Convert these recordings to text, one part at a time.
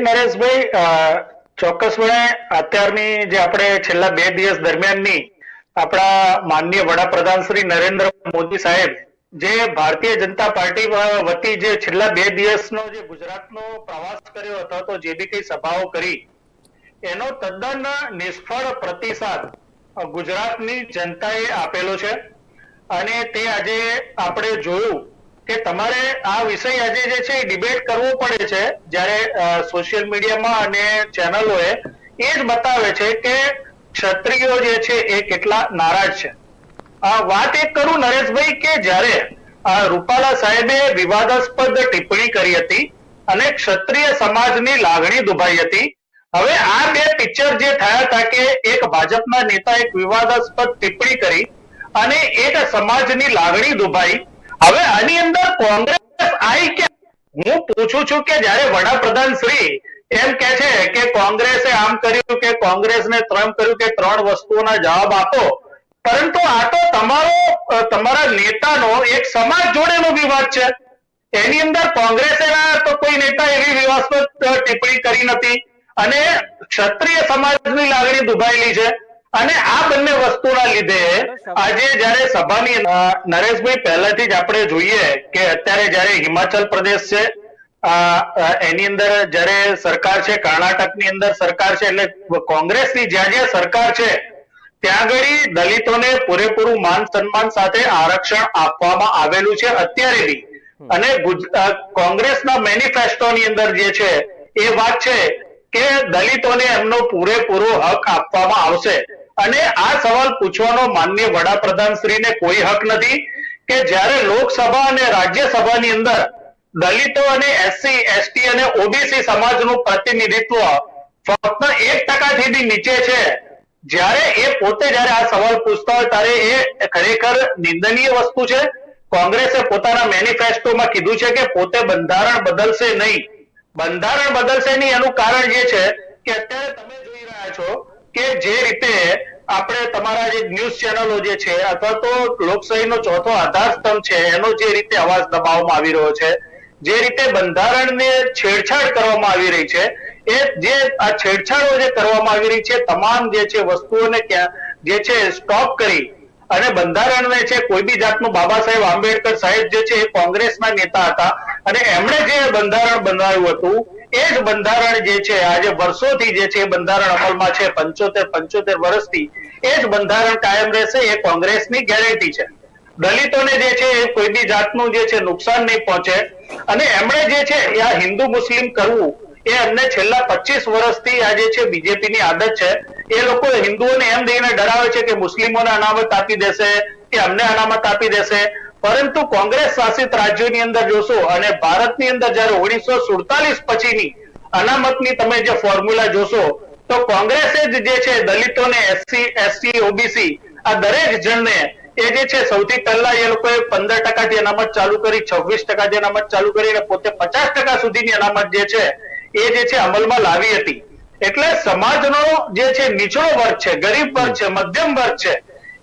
નરેશભાઈ ચોક્કસપણે અત્યારની જે આપણે છેલ્લા બે દિવસ દરમિયાનની આપણા માનનીય વડાપ્રધાન શ્રી નરેન્દ્ર મોદી સાહેબ જે ભારતીય જનતા પાર્ટી વતી જે છેલ્લા બે દિવસનો જે ગુજરાતનો પ્રવાસ કર્યો હતો, તો જે બી કઈ સભાઓ કરી, એનો તદ્દન નિષ્ફળ પ્રતિસાદ ગુજરાતની જનતાએ આપેલો છે. અને તે આજે આપણે જોયું કે તમારે આ વિષય આજે જે છે ડિબેટ કરવો પડે છે, જ્યારે સોશિયલ મીડિયામાં અને ચેનલોએ એ જ બતાવે છે કે ક્ષત્રિયો જે છે એ કેટલા નારાજ છે. આ વાત એક કરું નરેશભાઈ કે જ્યારે આ રૂપાલા સાહેબે વિવાદાસ્પદ ટિપ્પણી કરી હતી અને ક્ષત્રિય સમાજની લાગણી દુભાઈ હતી, હવે આ બે પિક્ચર જે થયા હતા કે એક ભાજપના નેતા એક વિવાદાસ્પદ ટિપ્પણી કરી અને એક સમાજની લાગણી દુભાઈ હવે આની અંદર કોંગ્રેસ આવી કે હું પૂછું છું કે જ્યારે વડાપ્રધાન શ્રી એમ કે છે કે કોંગ્રેસે આમ કર્યું કે કોંગ્રેસને ત્રણ કર્યું કે ત્રણ વસ્તુઓના જવાબ આપો, પરંતુ આ તો તમારો તમારા નેતાનો એક સમાજ જોડેનો વિવાદ છે. એની અંદર કોંગ્રેસે તો કોઈ નેતા એવી વિવાદાસ્પદ ટિપ્પણી કરી નથી. અને ક્ષત્રિય સમાજની લાગણી દુભાયેલી છે. અને આ બંને વસ્તુના લીધે આજે જયારે સભાની નરેશભાઈ પહેલાથી જ આપણે જોઈએ કે અત્યારે જયારે હિમાચલ પ્રદેશ છે એની અંદર જયારે સરકાર છે, કર્ણાટકની અંદર સરકાર છે, એટલે કોંગ્રેસની જ્યાં જ્યાં સરકાર છે, ત્યાં આગળ દલિતોને પૂરેપૂરું માન સન્માન સાથે આરક્ષણ આપવામાં આવેલું છે અત્યારે બી. અને કોંગ્રેસના મેનિફેસ્ટોની અંદર જે છે, એ વાત છે કે દલિતોને એમનો પૂરેપૂરો હક આપવામાં આવશે. અને આ સવાલ પૂછવાનો માનનીય વડાપ્રધાનશ્રીને કોઈ હક નથી કે જ્યારે લોકસભા અને રાજ્યસભાની અંદર દલિતો અને એસસી, એસટી અને ઓબીસી સમાજનું પ્રતિનિધિત્વ ફક્ત એક ટકાથી બી નીચે છે, જ્યારે એ પોતે જ્યારે આ સવાલ પૂછતા હોય ત્યારે એ ખરેખર નિંદનીય વસ્તુ છે. કોંગ્રેસે પોતાના મેનિફેસ્ટોમાં કીધું છે કે પોતે બંધારણ બદલશે નહીં. બંધારણ બદલશે નહીં એનું કારણ જે છે કે અત્યારે તમે જોઈ રહ્યા છો કે જે રીતે આપણે તમારા જે ન્યૂઝ ચેનલો જે છે, અથવા તો લોકશાહીનો ચોથો આધાર છે, એનો જે રીતે અવાજ દબાવવામાં આવી રહ્યો છે, જે રીતે બંધારણને છેડછાડ કરવામાં આવી રહી છે, એ જે આ છેડછાડો જે કરવામાં આવી રહી છે, તમામ જે છે વસ્તુઓને જે છે સ્ટોપ કરી અને બંધારણને છે કોઈ બી જાતનું બાબા સાહેબ આંબેડકર સાહેબ જે છે એ કોંગ્રેસના નેતા હતા અને એમણે જે બંધારણ બનાવ્યું હતું એ જ બંધારણ જે છે, આજે વર્ષોથી જે છે બંધારણ અમલમાં છે, પંચોતેર પંચોતેર વર્ષથી એ જ બંધારણ કાયમ રહેશે, એ કોંગ્રેસની ગેરંટી છે. દલિતોને જે છે, એ કોઈ બી જાતનું જે છે, નુકસાન નહીં પહોંચે. અને એમણે જે છે, એ આ હિન્દુ મુસ્લિમ કરવું, એ એમને છેલ્લા પચીસ વર્ષથી આ જે છે, બીજેપીની આદત છે. એ લોકો હિન્દુઓને એમ દઈને ડરાવે છે કે મુસ્લિમોને અનામત આપી દેશે કે અમને અનામત આપી દેશે. પરંતુ કોંગ્રેસ શાસિત રાજ્યોની અંદર જોશો અને ભારતની અંદર જ્યારે ઓગણીસો સુડતાલીસ પછીની અનામતની તમે જે ફોર્મ્યુલા જોશો, તો કોંગ્રેસે જ જે છે દલિતોને એસસી એસટી ઓબીસી આ દરેક જણને એ જે છે સૌથી પહેલા એ લોકોએ પંદર ટકાથી અનામત ચાલુ કરી, છવ્વીસ ટકાથી અનામત ચાલુ કરી અને પોતે પચાસ ટકા સુધીની અનામત જે છે, એ જે છે અમલમાં લાવી હતી. એટલે સમાજનો જે છે નીચલો વર્ગ છે, ગરીબ વર્ગ છે, મધ્યમ વર્ગ છે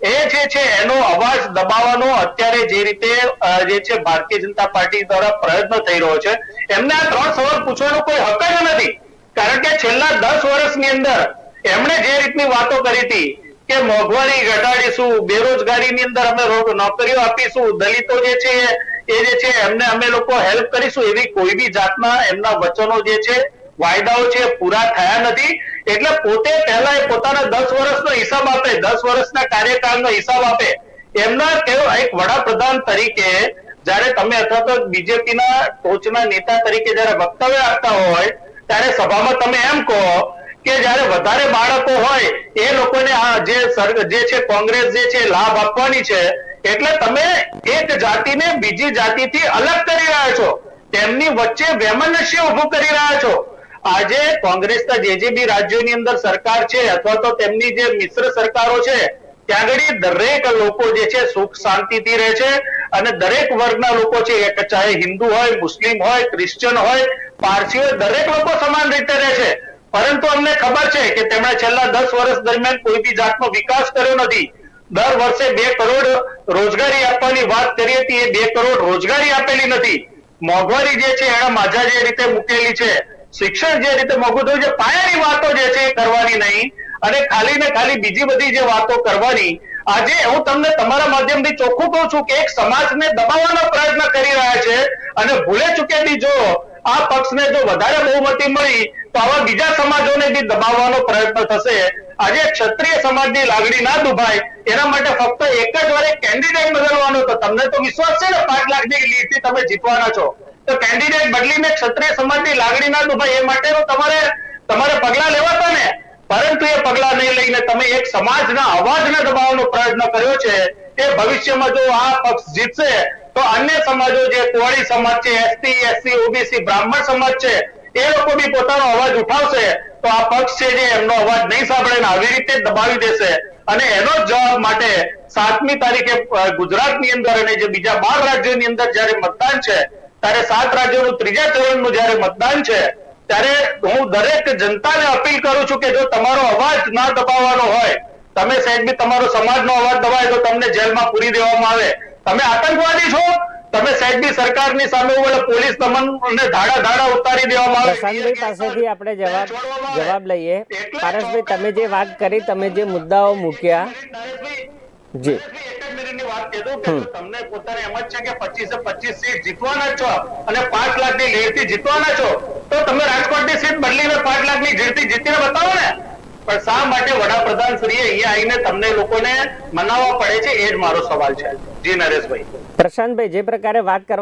એ જે છે, એનો અવાજ દબાવવાનો અત્યારે જે રીતે જે છે, ભારતીય જનતા પાર્ટી દ્વારા પ્રયત્ન થઈ રહ્યો છે, એમને આ ત્રણ સવાલ પૂછવાનો કોઈ હક જ નથી. કારણ કે છેલ્લા દસ વર્ષની અંદર એમણે જે રીતની વાતો કરી હતી કે મોંઘવારી ઘટાડીશું, બેરોજગારીની અંદર અમે નોકરીઓ આપીશું, દલિતો જે છે, એ જે છે, એમને અમે લોકો હેલ્પ કરીશું એવી કોઈ બી જાતના એમના વચનો જે છે, વાયદાઓ છે, પૂરા થયા નથી. એટલે પોતે પહેલા એ પોતાના દસ વર્ષનો હિસાબ આપે, દસ વર્ષના કાર્યકાળનો હિસાબ આપે. એમના કેવો, એક વડાપ્રધાન તરીકે જ્યારે તમે અથવા તો બીજેપીના ટોચના નેતા તરીકે જ્યારે વક્તવ્ય આપતા હોય, ત્યારે સભામાં તમે એમ કહો કે જ્યારે વધારે બાળકો હોય, એ લોકોને આ જે જે છે કોંગ્રેસ જે છે લાભ આપવાની છે. એટલે તમે એક જાતિને બીજી જાતિથી અલગ કરી રહ્યા છો. તેમની વચ્ચે વૈમનસ્ય ઉભું કરી રહ્યા છો. આજે કોંગ્રેસના જે જે બી રાજ્યોની અંદર સરકાર છે અથવા તો તેમની જે મિત્ર સરકારો છે, ત્યાં આગળ દરેક લોકો જે છે સુખ શાંતિથી રહે છે અને દરેક વર્ગના લોકો છે ચાહે હિન્દુ હોય, મુસ્લિમ હોય, ક્રિશ્ચન હોય પારસી હોય, દરેક લોકો સમાન રીતે રહે છે. પરંતુ અમને ખબર છે કે તેમણે છેલ્લા દસ વર્ષ દરમિયાન કોઈ બી જાતનો વિકાસ કર્યો નથી. દર વર્ષે બે કરોડ રોજગારી આપવાની વાત કરી હતી, એ બે કરોડ રોજગારી આપેલી નથી. મોંઘવારી જે છે એના માજા જે રીતે મૂકેલી છે. શિક્ષણ જે રીતે મોંઘું થયું છે, પાયાની વાતો જે છે એ કરવાની નહીં. અને ખાલી ને ખાલી બીજી બધી જે વાતો કરવાની, આજે હું તમને તમારા માધ્યમથી ચોખ્ખું કહું છું કે એક સમાજને દબાવવાનો પ્રયત્ન કરી રહ્યા છે. અને ભૂલે ચૂકેલી જો આ પક્ષને જો વધારે બહુમતી મળી, તો આવા બીજા સમાજોને બી દબાવવાનો પ્રયત્ન થશે. આજે ક્ષત્રિય સમાજની લાગણી ના દુભાય, એના માટે ફક્ત એક જ વાર કેન્ડિડેટ બદલવાનો, તો તમને તો વિશ્વાસ છે ને પાંચ લાખની લીડથી તમે જીતવાના છો? તો કેન્ડિડેટ બદલીને ક્ષત્રિય સમાજની લાગણી ના દુભાય, એ માટેનું તમારે તમારે પગલા લેવાતા ને. પરંતુ એ પગલા નહીં લઈને તમે એક સમાજના અવાજને દબાવવાનો પ્રયત્ન કર્યો છે એ ભવિષ્યમાં જો આ પક્ષ જીતશે, તો અન્ય સમાજો જે કોળી સમાજ છે, એસટી, એસસી, ઓબીસી, બ્રાહ્મણ સમાજ છે, એ લોકો બી પોતાનો અવાજ ઉઠાવશે, તો આ પક્ષ છે જે એમનો અવાજ નહીં સાંભળે ને આવી રીતે દબાવી દેશે. અને એનો જવાબ માટે સાતમી તારીખે ગુજરાતની અંદર અને જે બીજા બાર રાજ્યોની અંદર જયારે મતદાન છે ત્યારે સાત રાજ્યોનું ત્રીજા ચરણનું જયારે મતદાન છે, ત્યારે હું દરેક જનતાને અપીલ કરું છું કે જો તમારો અવાજ ના દબાવવાનો હોય, તમે સાહેબ તમારો સમાજનો અવાજ દબાય તો તમને જેલમાં પૂરી દેવામાં આવે. તમે આતંકવાદી છો, તમે સાહેબ બી સરકારની સામે પોલીસ તમને ધાડા ધાડા ઉતારી દેવામાં આવે. પ્રશાંતભાઈ પાસેથી આપણે જવાબ જવાબ લઈએ. પારસભાઈ, તમે જે વાત કરી, તમે જે મુદ્દાઓ મૂક્યા જી. એક કીધું કે તમને પોતાને એમ જ છે કે 25 પચીસ સીટ જીતવાના છો અને પાંચ લાખની લીડથી જીતવાના છો તો તમે રાજકોટની સીટ બદલીને પાંચ લાખની જીતથી જીતીને બતાવો ને. પણ શા માટે વડાપ્રધાન શ્રીએ અહીંયા આવીને તમને લોકોને મનાવવા પડે છે એ જ મારો સવાલ છે. જી નરેશભાઈ. પ્રશાંતભાઈ જે પ્રકારે વાત કરવા